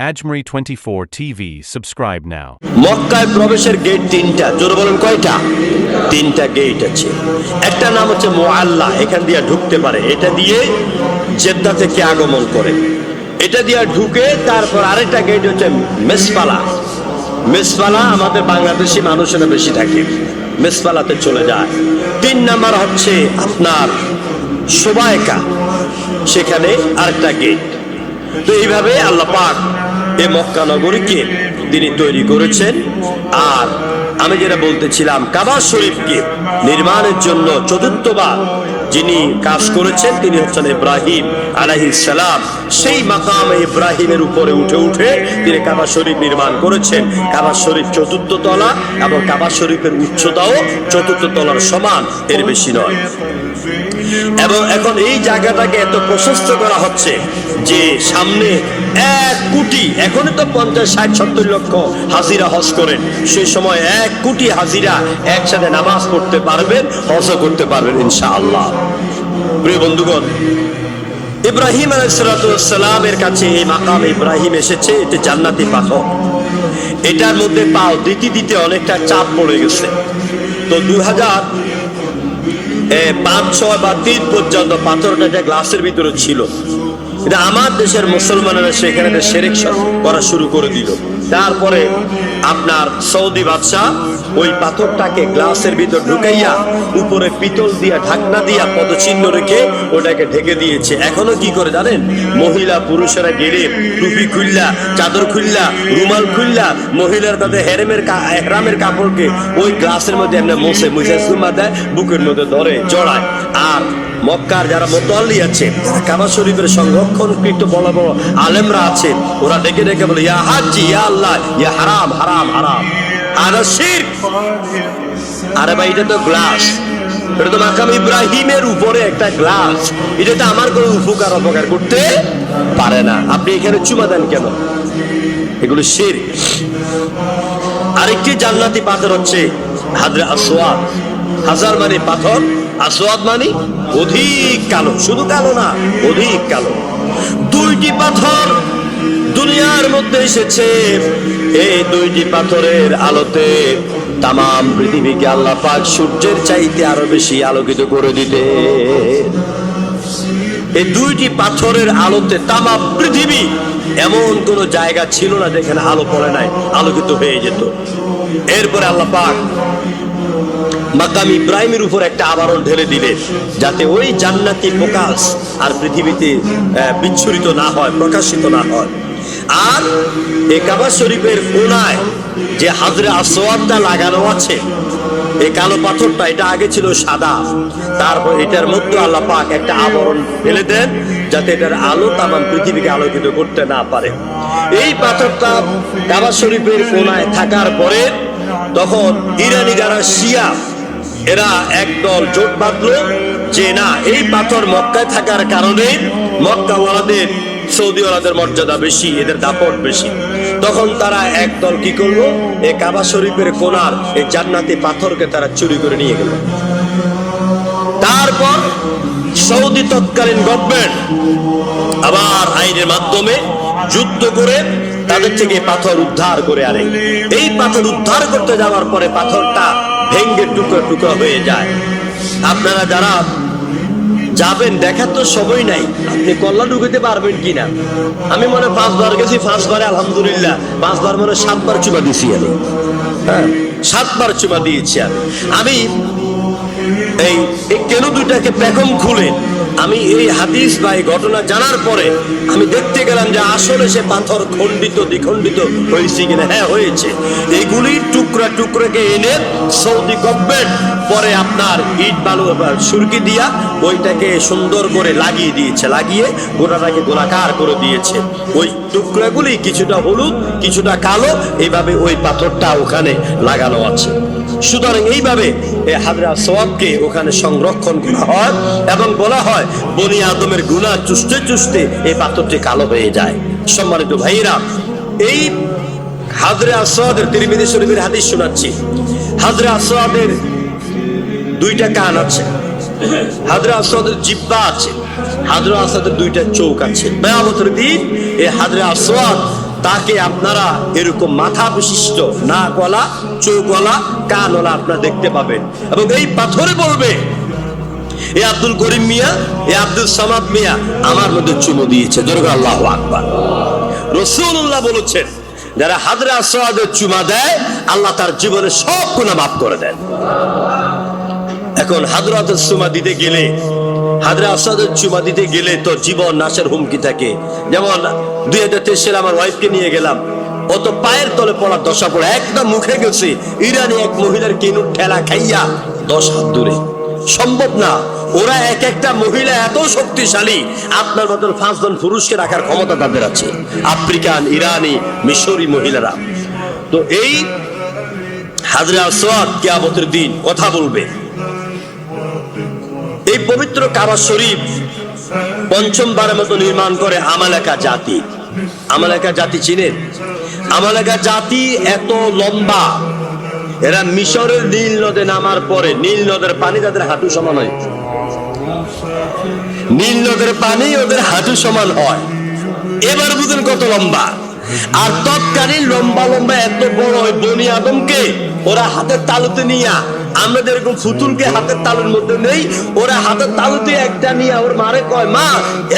Ajmeri 24 TV. Subscribe now. মক্কায় প্রবেশের gate তিনটা। জোর বলেন, কয়টা? তিনটা গেট আছে। একটা নাম হচ্ছে মোয়াল্লা এখান দিয়ে ঢুকতে পারে। এটা দিয়ে জেদ্দা থেকে আগমন করে। এটা দিয়ে ঢুকে তারপর আরেকটা গেট হচ্ছে মেসপালা মেসপালা আমাদের বাংলাদেশি মানুষেরা বেশি থাকে মেসপালাতে চলে যায়। তিন নাম্বার হচ্ছে আপনার সোবায়কা সেখানে আরেকটা গেট তো এইভাবে আল্লাহ পাক এ মক্কা নগরীকে তিনি তৈরি করেছেন। আর আমি যেটা বলতেছিলাম, কাবা শরীফকে নির্মাণের জন্য চতুর্থবার যিনি কাজ করেছেন, তিনি হচ্ছেন ইব্রাহিম আলাইহিস সালাম। সেই মাকাম ইব্রাহিমের উপরে উঠে উঠে তিনি কাবা শরীফ নির্মাণ করেছেন। কাবা শরীফ চতুর্থ তলা এবং কাবা শরীফের উচ্চতাও চতুর্থ তলার সমান, এর বেশি নয়। এবং এখন এই জায়গাটাকে এত প্রশস্ত করা হচ্ছে যে সামনে এক কোটি, এখনই তো পঞ্চাশ, ষাট, সত্তর লক্ষ হাজিরা হজ করেন। সেই সময় এক কোটি হাজিরা একসাথে নামাজ পড়তে পারবেন হজও করতে পারবেন, ইনশাআল্লাহ। প্রিয় বন্ধুগণ, ইব্রাহিম আলাইসালামের কাছে এই মাকাম ইব্রাহিম এসেছে, এটি জান্নাতি পাথর এটার মধ্যে পাও দিতে দিতে অনেকটা চাপ পড়ে গেছে। তো দু হাজার পাঁচ ছয় বা তিন পর্যন্ত পাথরটা একটা গ্লাসের ভিতরে ছিল, এটা আমার দেশের মুসলমানেরা সেখানে একটা সেরেক করা শুরু করে দিল। তারপরে আপনার সৌদি বাদশাহ ওই পাথরটাকে গ্লাসের ভিতর ঢুকাইয়া উপরে পিতল দিয়া, ঢাকনা দিয়া পদচিহ্ন রেখে ওটাকে ঢেকে দিয়েছে। এখনও কি করে জানেন? মহিলা পুরুষেরা গেলে টুপি খুললা, চাদর খুললা, রুমাল খুললা, মহিলার তাদের হেরেমের হেরামের কাপড়কে ওই গ্লাসের মধ্যে এমনি মোসে মুসে সুমা দেয়, বুকের মধ্যে ধরে, জড়ায়। আর মক্কার যারা মোতাল্লি আছে, কাবা শরীফের সংরক্ষণকৃত বড় বড় আলেমরা আছে, ওরা ডেকে ডেকে বলে, ইয়া হাজি ইয়া আল্লাহ, ইয়া হারাম হারাম হারাম। আর শির আরে ভাই, এটা তো গ্লাস। এটা তো মাকাম ইব্রাহিমের উপরে একটা গ্লাস। এটা তো আমার কোনো উপকার, অপকার করতে পারে না। আপনি এখানে চুমা দেন কেন? এগুলো শির আরেকটি জান্নাতি পাথর হচ্ছে হাজার মানে পাথর আসওয়াদ মানে অধিক কালো, শুধু কালো না, অধিক কালো। দুইটি পাথর দুনিয়ার মধ্যে এসেছে। এই দুইটি পাথরের আলোতে তাম পৃথিবীকে আল্লাহ পাক সূর্যের চাইতে আরও বেশি আলোকিত করে দিতে। এই দুইটি পাথরের আলোতে তামা পৃথিবী এমন কোন জায়গা ছিল না যেখানে আলো পড়ে নাই, আলোকিত হয়ে যেত। এরপরে আল্লাহ পাক মাকাম ইব্রাহিমের উপর একটা আবরণ ঢেলে দিলেন যাতে ওই জান্নাতি প্রকাশ আর পৃথিবীতে বিচ্ছুরিত না হয়, প্রকাশিত না হয়। আর এ কাবা শরীফের কোনায় যে হাজরে আসোয়াদটা লাগানো আছে এই কালো পাথরটা, এটা আগে ছিল সাদা। তারপর এটার মধ্যে আল্লাহ পাক একটা আবরণ ফেলে দেন, যাতে এটার আলো তামাম পৃথিবীকে আলোকিত করতে না পারে। এই পাথরটা কাবা শরীফের কোনায় থাকার পরে, তখন ইরানি যারা শিয়া এরা একদল জোট বাঁধলো যে, না, এই পাথর মক্কায় থাকার কারণে মক্কাওয়ালাদের, সৌদিওয়ালাদের মর্যাদা বেশি, এদের দাপট বেশি। তখন তারা একদল কি করল? এই কাবা শরীফের কোনার এই জান্নাতি পাথরকে তারা চুরি করে নিয়ে গেল। তারপর সৌদি তৎকালীন গভর্নমেন্ট আবার আইনের মাধ্যমে যুদ্ধ করে তাদের থেকে পাথর উদ্ধার করে আনে। এই পাথর উদ্ধার করতে যাওয়ার পরে পাথরটা ভেঙ্গে টুকরো টুকরো হয়ে যায়। আপনারা যারা যাবেন, দেখার তো সময় নাই। আপনি কল্লা ঢুকাতে পারবেন কিনা? আমি মনে পাঁচবার গেছি, পাঁচবারে আলহামদুলিল্লাহ। পাঁচবার মনে সাতবার চুমা দিছি আমি। হ্যাঁ সাতবার চুমা দিয়েছি আমি। আমি এই কেন দুইটাকে পেখম খুলে আমি এই হাদিস বা এই ঘটনা জানার পরে আমি দেখতে গেলাম যে আসলে সে পাথর খণ্ডিত, দ্বিখণ্ডিত হয়েছে কিনা। হ্যাঁ হয়েছে। এগুলি টুকরা টুকরাকে এনে সৌদি গভর্নমেন্ট পরে আপনার ইট বালু সুরকি দিয়া ওইটাকে সুন্দর করে লাগিয়ে দিয়েছে। লাগিয়ে গোটাটাকে গোলাকার করে দিয়েছে। ওই টুকরাগুলি কিছুটা হলুদ, কিছুটা কালো, এইভাবে ওই পাথরটা ওখানে লাগানো আছে। সুতরাং এইভাবে এই হাজরা সোয়াবকে ওখানে সংরক্ষণ করা হয় এবং বলা হয়, বনি আদমের গুণা চুষতে চুষতে এই পাথরটি কালো হয়ে যায়। সম্মানিত ভাইরা এই হাজরে আসোয়াদের তিরমিদি শরীফের হাদিস শোনাচ্ছি। হাজরে আসোয়াদের দুইটা কান আছে হাজরা আসওয়াদের জিব্বা আছে হাজরা আসওয়াদের দুইটা চোখ আছে। মেয়ামতের দিন এই হাজরা আসওয়াদ তাকে আপনারা এরকম মাথা বিশিষ্ট নাকওয়ালা, চোখওয়ালা, কানওয়ালা আপনারা দেখতে পাবেন। এবং এই পাথরে বলবে, এ আব্দুল করিম মিয়া, এ আব্দুল সামাদ মিয়া, আমার মধ্যে চুমু দিয়েছে। দুর্গা আল্লাহ আকবার। রসুল্লাহ বলেছেন, যারা হাজরা আসওয়াদের চুমা দেয়, আল্লাহ তার জীবনে সব গুণা মাফ করে দেন। এখন হাজরাতের চুমা দিতে গেলে, হাজরা আসাদের চুমা দিতে গেলে তো জীবন নাশের হুমকি থাকে। যেমন দুই হাজার তেইশ সালে আমার ওয়াইফকে নিয়ে গেলাম, ও পায়ের তলে পড়ার দশা পড়ে, একদম মুখে গেছে। ইরানি এক মহিলার কেনু ঠেলা খাইয়া দশ হাত দূরে। সম্ভব না, ওরা এক একটা মহিলা এত শক্তিশালী, আপনার মতন পাঁচজন পুরুষকে রাখার ক্ষমতা তাদের আছে। আফ্রিকান, ইরানি, মিশরি মহিলারা। তো এই হাজরা আসওয়াদ কিয়ামতের দিন কথা বলবে। এই পবিত্র কাবা শরীফ পঞ্চমবারের মতো নির্মাণ করে আমালেকা জাতি। আমালাকা জাতি চিনেন? আমালাকা জাতি এত লম্বা। এরা মিশরের নীল নদে নামার পরে, নীল নদের পানি তাদের হাঁটু সমান হয়। নীল নদের পানি ওদের হাঁটু সমান হয়। এবার বুঝেন কত লম্বা। আর তৎকালীন লম্বা লম্বা এত বড় ওই বনি আদমকে ওরা হাতের তালুতে নিয়া আমরা যেরকম ফুতুলকে হাতের তালুর মধ্যে নেই, ওরা হাতের তালুতে একটা নিয়ে ওর মারে, কয়, মা,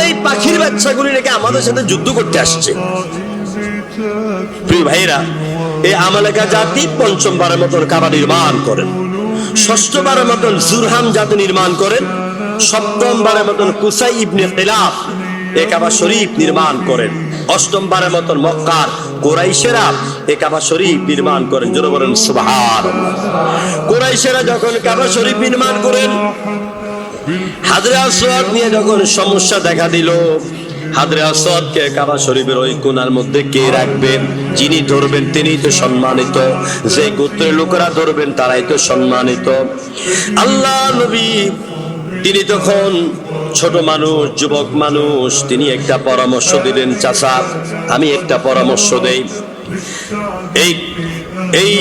এই পাখির বাচ্চাগুলি রেখে আমাদের সাথে যুদ্ধ করতে আসছে। প্রিয় ভাইরা এই আমালেকা জাতি পঞ্চমবারের মতন কাবা নির্মাণ করেন। ষষ্ঠবারের মতন জুরহাম জাতি নির্মাণ করেন। সপ্তমবারের মতন কুসাই ইবনে কিলাফ এ কাবা শরীফ নির্মাণ করেন। অষ্টমবারের মতন মক্কার কোরাইশেরা নিয়ে যখন সমস্যা দেখা দিল কাবা শরীফের ওই কোনার মধ্যে কে রাখবেন যিনি ধরবেন তিনি তো সম্মানিত, যে গোত্রের লোকেরা ধরবেন তারাই তো সম্মানিত। আল্লাহ নবী, তিনি তখন ছোট মানুষ, যুবক মানুষ, তিনি একটা পরামর্শ দিলেন, চাচা, আমি একটা পরামর্শ দেই। এই এই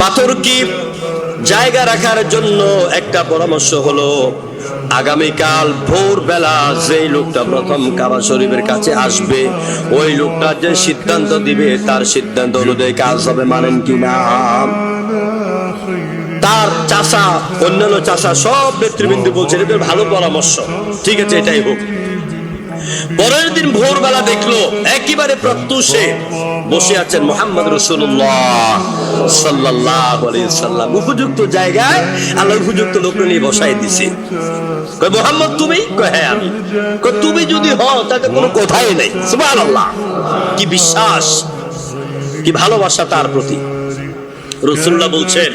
পাথর কি জায়গা রাখার জন্য একটা পরামর্শ হলো, আগামীকাল ভোরবেলা যেই লোকটা প্রথম কাবা শরীফের কাছে আসবে, ওই লোকটা যে সিদ্ধান্ত দিবে, তার সিদ্ধান্ত অনুযায়ী কাজ হবে, মানেন কি না? তার চাষা অন্যান্য চাষা সব নেতৃবৃন্দ বলছে এটা ভালো পরামর্শ। ঠিক আছে, এটাই হোক। পরের দিন ভোরবেলা দেখল, একেবারে প্রত্যুষে বসে আছেন মোহাম্মদ রসুল্লাহ সাল্লাহ সাল্লাম। উপযুক্ত জায়গায় আল্লাহ উপযুক্ত লোক নিয়ে বসাই দিছে। মোহাম্মদ, তুমি? হ্যাঁ আমি। তুমি যদি হও, তাতে কোনো কথাই নেই। সুবহানাল্লাহ। কি বিশ্বাস, কি ভালোবাসা তার প্রতি। রসুল্লাহ বলছেন,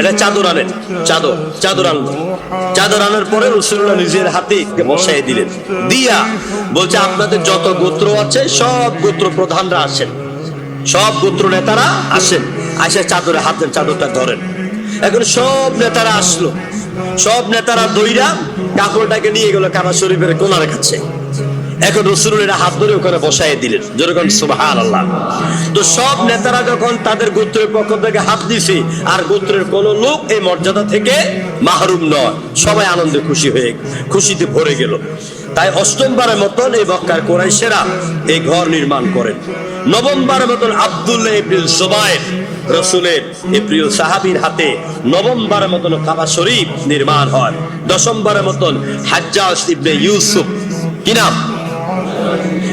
এটা চাদর আনেন, চাদর চাদর আনলো। চাদর আনার পরে রসুল্লাহ নিজের হাতে বসাই দিলেন। দিয়া বলছে, আপনাদের যত গোত্র আছে, সব গোত্র প্রধানরা আসেন। সব গোত্র নেতারা আসেন। আসে চাদরে হাতের চাদরটা ধরেন। এখন সব নেতারা আসলো। সব নেতারা দইরা কাপড়টাকে নিয়ে গেল কাবা শরীফের কোনার কাছে। এখন রসুলের হাত ধরে ওখানে বসাই দিলেন। যেরকম সুবাহান আল্লাহ তো সব নেতারা যখন তাদের গোত্রের পক্ষ থেকে হাত দিছে, আর গোত্রের কোন লোক এই মর্যাদা থেকে মাহরুম নয়। সবাই আনন্দে খুশি হয়ে, খুশিতে ভরে গেল। তাই অষ্টমবারের মতন এই মক্কার কোরাইশেরা এই ঘর নির্মাণ করেন। নবমবারের মতন আব্দুল্লাহ ইবনুল জুবাইর রসুলের এই প্রিয় সাহাবীর হাতে নবমবারের মতন কাবা শরীফ নির্মাণ হয়। দশমবারের মতন হাজ্জাজ ইবনে ইউসুফ, কি নাম?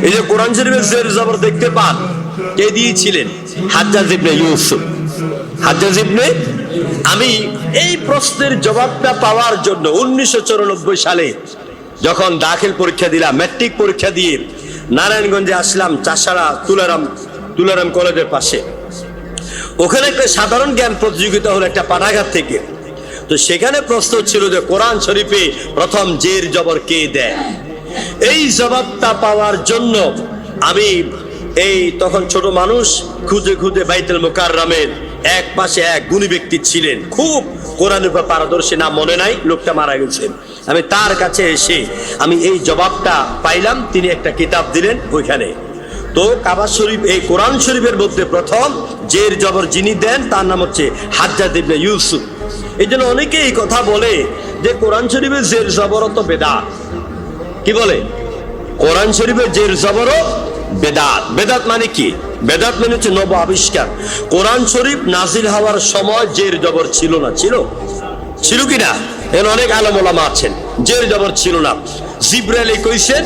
এই যে কোরআন শরীফের জের জবর দেখতে পান, কে দিয়েছিলেন? হাজ্জাজ ইবনে ইউসুফ। হাজ্জাজ ইবনে, আমি এই প্রশ্নের জবাবটা পাওয়ার জন্য উনিশশো চুরানব্বই সালে যখন দাখিল পরীক্ষা দিলাম ম্যাট্রিক পরীক্ষা দিয়ে নারায়ণগঞ্জে আসলাম চাষারা তুলারাম তুলারাম কলেজের পাশে। ওখানে একটা সাধারণ জ্ঞান প্রতিযোগিতা হলো একটা পাঠাগার থেকে। তো সেখানে প্রশ্ন ছিল যে কোরআন শরীফে প্রথম জের জবর কে দেয়? এই জবাবটা পাওয়ার জন্য আমি এই তখন ছোট মানুষ খুঁজে খুঁজে বাইতুল মোকাররামের এক পাশে এক গুণী ব্যক্তি ছিলেন। খুব কোরআনের উপর পারদর্শী নাম মনে নাই, লোকটা মারা গেছেন আমি তার কাছে এসে আমি এই জবাবটা পাইলাম, তিনি একটা কিতাব দিলেন ওইখানে। তো কাবা শরীফ, এই কোরআন শরীফের মধ্যে প্রথম জের জবর যিনি দেন, তার নাম হচ্ছে হাজ্জাদ ইবনে ইউসুফ। এই জন্য অনেকে এই কথা বলে যে কোরআন শরীফের জের জবর জবরত বেদা কি বলে? কোরআন শরীফের জের জবরও বেদাত। বেদাত মানে কি? বেদাত মানে হচ্ছে নব আবিষ্কার। কোরআন শরীফ নাজিল হওয়ার সময় জের জবর ছিল না? ছিল। ছিল কি না? এর অনেক আলমোলামা আছেন। জের জবর ছিল না। জিব্রাইলে কইছেন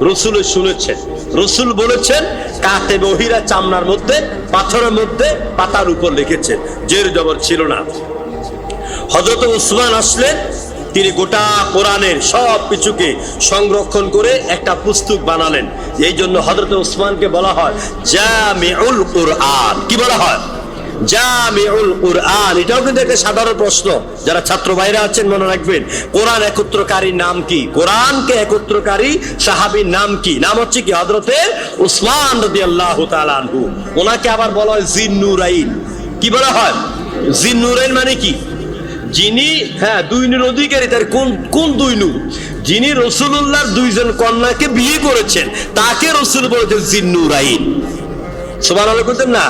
রসুল শুনেছেন। রসুল বলেছেন কাতে বহিরা চামড়ার মধ্যে, পাথরের মধ্যে, পাতার উপর লিখেছেন। জের জবর ছিল না। হজরত উসমান আসলেন তিনি গোটা কোরআনের সব কিছুকে সংরক্ষণ করে একটা পুস্তক বানালেন। এই জন্য হজরত উসমানকে বলা হয় জামিউল কুরআন। কি বলা হয়? জামিউল কুরআন। এটাও কিন্তু একটা সাধারণ প্রশ্ন। যারা ছাত্র ভাইরা আছেন, মনে রাখবেন, কোরআন একত্রকারীর নাম কি? কোরআনকে একত্রকারী সাহাবীর নাম কি? নাম হচ্ছে কি? হজরতে উসমান রাদিয়াল্লাহু তাআলা আনহু। ওনাকে আবার বলা হয় জিন্নুরাইন কি বলা হয়? জিন্নুরাইন মানে কি? যিনি হ্যাঁ দুই নূর অধিকারী, তার কোন কোন দুই নূর যিনি রসুল্লাহর দুইজন কন্যাকে বিয়ে করেছেন, তাকে রসুল বলেছেন জিন্নুরাইন সোমান আলো করতেন না?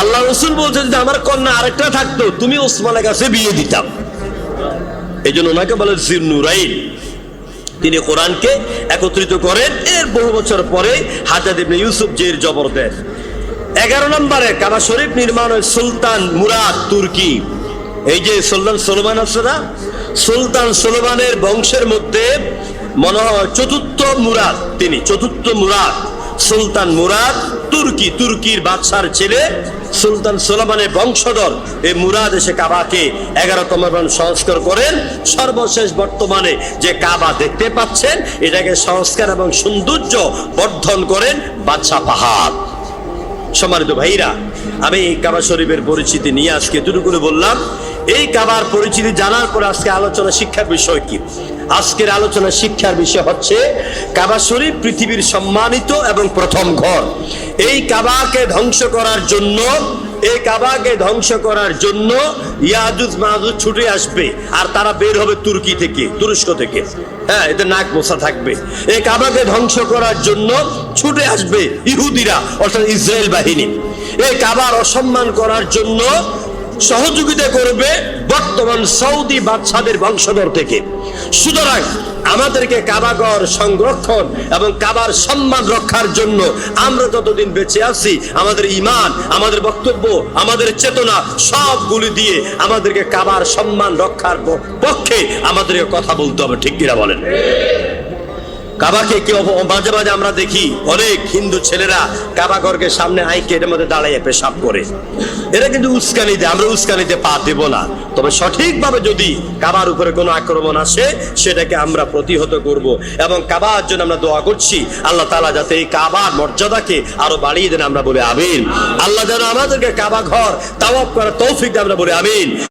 আল্লাহ রসুল বলছেন যে আমার কন্যা আরেকটা থাকতো, তুমি ওসমানের কাছে বিয়ে দিতাম। এই জন্য ওনাকে বলে জিন্নুরাইন তিনি কোরআনকে একত্রিত করেন, এর বহু বছর পরে হাজাদ ইবনে ইউসুফ জের দেন। এগারো নম্বরে কাবা শরীফ নির্মাণ হয় সুলতান মুরাদ তুর্কি। এই যে সুলতান সোলমান আছে না, সুলতান সোলমানের বংশের মধ্যে মনে হয় চতুর্থ মুরাদ তিনি, চতুর্থ মুরাদ। সুলতান মুরাদ তুর্কি, তুর্কির বাদশার ছেলে। সুলতান সোলামানের বংশধর এই মুরাদ এসে কাবাকে এগারোতম সংস্কার করেন। সর্বশেষ বর্তমানে যে কাবা দেখতে পাচ্ছেন, এটাকে সংস্কার এবং সৌন্দর্য বর্ধন করেন বাদশা পাহাড়। সম্মানিত ভাইরা, আমি কাবা শরীফের পরিচিতি নিয়ে আজকে দুটো করে বললাম। এই কাবার পরিচিতি জানার পর আজকে আলোচনা শিক্ষার বিষয় কি? আজকের আলোচনা শিক্ষার বিষয় হচ্ছে, কাবা শরীফ পৃথিবীর সম্মানিত এবং প্রথম ঘর। এই কাবাকে ধ্বংস করার জন্য, এই কাবাকে ধ্বংস করার জন্য ইয়াজুজ মাহুজ ছুটে আসবে আর তারা বের হবে তুর্কি থেকে, তুরস্ক থেকে। হ্যাঁ এতে নাক বসা থাকবে। এই কাবাকে ধ্বংস করার জন্য ছুটে আসবে ইহুদিরা, অর্থাৎ ইসরায়েল বাহিনী। এই কাবার অসম্মান করার জন্য সহযোগিতা করবে বর্তমান সৌদি বাদশাদের বংশধর থেকে। সুতরাং আমাদেরকে কাবাগর সংরক্ষণ এবং কাবার সম্মান রক্ষার জন্য আমরা যতদিন বেঁচে আছি, আমাদের ইমান আমাদের বক্তব্য, আমাদের চেতনা সবগুলি দিয়ে আমাদেরকে কাবার সম্মান রক্ষার পক্ষে আমাদেরকে কথা বলতে হবে। ঠিক কিনা বলেন? কাবাকে কি মাঝে মাঝে আমরা দেখি অনেক হিন্দু ছেলেরা কাবা ঘরকে সামনে আইকে এর মধ্যে দাঁড়াইয়ে পেশাব করে। এরা কিন্তু উস্কানি দেয়, আমরা উস্কানিতে পা দেব না। তবে সঠিকভাবে যদি কাবার উপরে কোনো আক্রমণ আসে, সেটাকে আমরা প্রতিহত করব এবং কাবার জন্য আমরা দোয়া করছি, আল্লাহ তালা যাতে এই কাবার মর্যাদাকে আরও বাড়িয়ে দেন, আমরা বলে আমিন। আল্লাহ যেন আমাদেরকে কাবা ঘর তাওয়াব করার তৌফিক আমরা বলে আমিন।